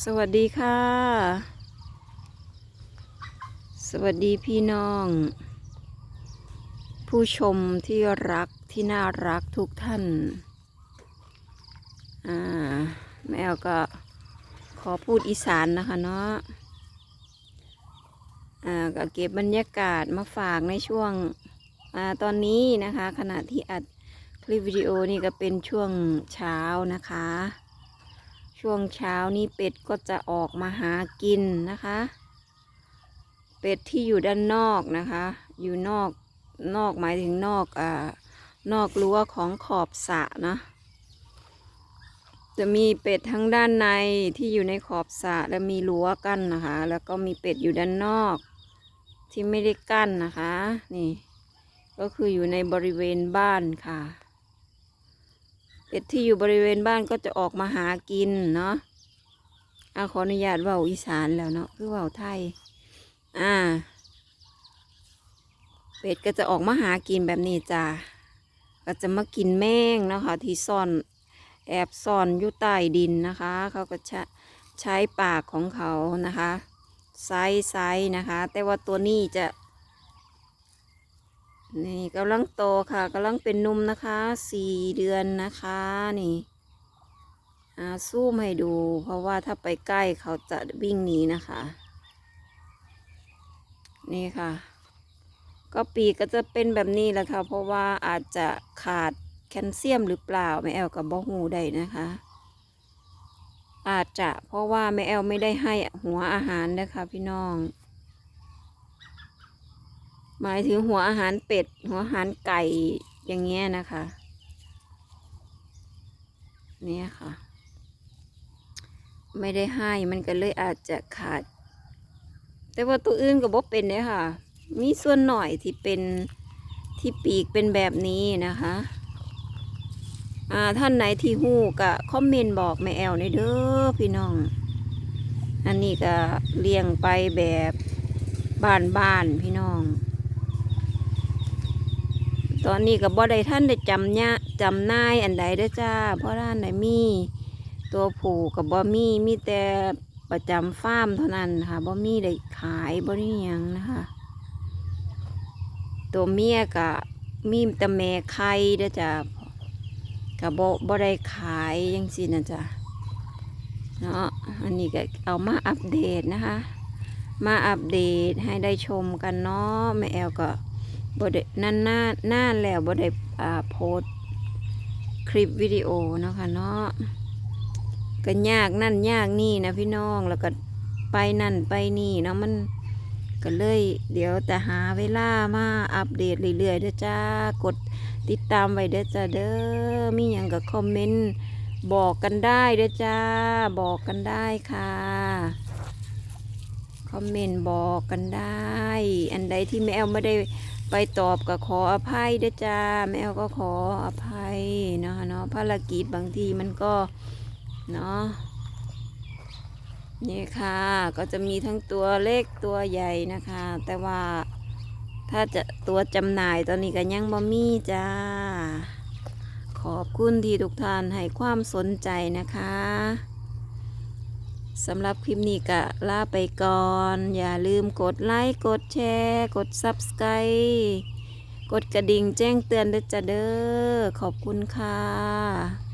สวัสดีค่ะ สวัสดีพี่น้อง ผู้ชมที่รักที่น่ารักทุกท่านอ่าแมวก็ขอพูดอีสานนะคะเนาะอ่าก็เก็บบรรยากาศมาฝากในช่วงอ่าตอนนี้นะคะ ขณะที่อัดคลิปวิดีโอนี่ก็เป็นช่วงเช้านะคะ ช่วงเช้านี้เป็ดก็จะออกมาหากินนะคะ เป็ดที่อยู่ด้านนอกนะคะ อยู่นอกนอกหมายถึงนอกอ่านอกรั้วของขอบสระนะจะมีเป็ดทั้งด้านในที่อยู่ในขอบสระและมีรั้วกั้นนะคะ แล้วก็มีเป็ดอยู่ด้านนอก ที่ไม่ได้กั้นนะคะ นี่ ก็คืออยู่ในบริเวณบ้านค่ะ เป็ดที่อยู่บริเวณบ้านก็จะออกมาหากินเนาะเอาขออนุญาตเว่าอีสานแล้วเนาะคือเว่าไทย อ่า เป็ดก็จะออกมาหากินแบบนี้จ้าก็จะมากินแมงนะคะที่ซ่อนแอบซ่อนอยู่ใต้ดินนะคะ เขาก็ใช้ใช้ปากของเขานะคะ ไซส์ไซส์นะคะ แต่ว่าตัวนี้จะ นี่กำลังโตค่ะกำลังเป็นนุ่มนะคะสี่เดือนนะคะนี่อ่าซูมให้ดู เพราะว่าถ้าไปใกล้เขาจะวิ่งหนีนะคะ นี่ค่ะ ก็ปีกก็จะเป็นแบบนี้แหละค่ะ เพราะว่าอาจจะขาดแคลเซียมหรือเปล่าแม่แอลกับบ่หูได้นะคะ อาจจะเพราะว่าแม่แอลไม่ได้ให้หัวอาหารนะคะพี่น้อง หมายถึงหัวอาหารเป็ด หัวอาหารไก่อย่างเงี้ยนะคะ เนี่ยค่ะ ไม่ได้ให้มันก็เลยอาจจะขาด แต่ว่าตัวอื่นก็บ่เป็นเนี่ยค่ะ มีส่วนหน่อยที่เป็นที่ปีกเป็นแบบนี้นะคะอ่าท่านไหนที่หู้ก็คอมเมนต์บอกแม่แอลในเด้อพี่น้อง อันนี้ก็เลี้ยงไปแบบบ้านๆพี่น้อง ตอนนี้ก็บ่ได้ท่านได้จำเนี่ยจำนายอันใดเด้จ้าเพราะท่านไหนมี ตัวผูกับบ่มีมีแต่ประจำฟาร์มเท่านั้นค่ะบ่มีได้ขายบ่ได้ยังนะคะ ตัวเมียก็มีแต่แม่ไข่เด้จ้าก็บ่บ่ได้ขายจังซี่นะจ้ะเนาะอันนี้ก็เอามาอัปเดตนะคะ มาอัปเดตให้ได้ชมกันเนาะแม่แอลก็ บ่ได้นั่นนานนานแล้วบ่ได้อ่าโพสคลิปวิดีโอเนาะค่ะเนาะก็ยากนั่นยากนี่นะพี่น้องแล้วก็ไปนั่นไปนี่เนาะมันก็เลยเดี๋ยวแต่หาเวลามาอัปเดตเรื่อยๆเด้อจ้ากดติดตามไว้เด้อจ้าเด้อมีหยังก็คอมเมนต์บอกกันได้เด้อจ้าบอกกันได้ค่ะคอมเมนต์บอกกันได้ อันใดที่แมวไม่ได้ ไปตอบก็ขออภัยเด้อจ้า แมวก็ขออภัยเนาะเนาะภารกิจบางทีมันก็เนาะนี่ค่ะ ก็จะมีทั้งตัวเล็กตัวใหญ่นะคะ แต่ว่าถ้าจะตัวจำหน่ายตอนนี้ก็ยังบ่มีจ้า ขอบคุณที่ทุกท่านให้ความสนใจนะคะ สำหรับคลิปนี้ก็ลาไปก่อน อย่าลืมกดไลค์กดแชร์ กด Subscribe กดกระดิ่งแจ้งเตือนด้จ้าเด้อขอบคุณค่ะ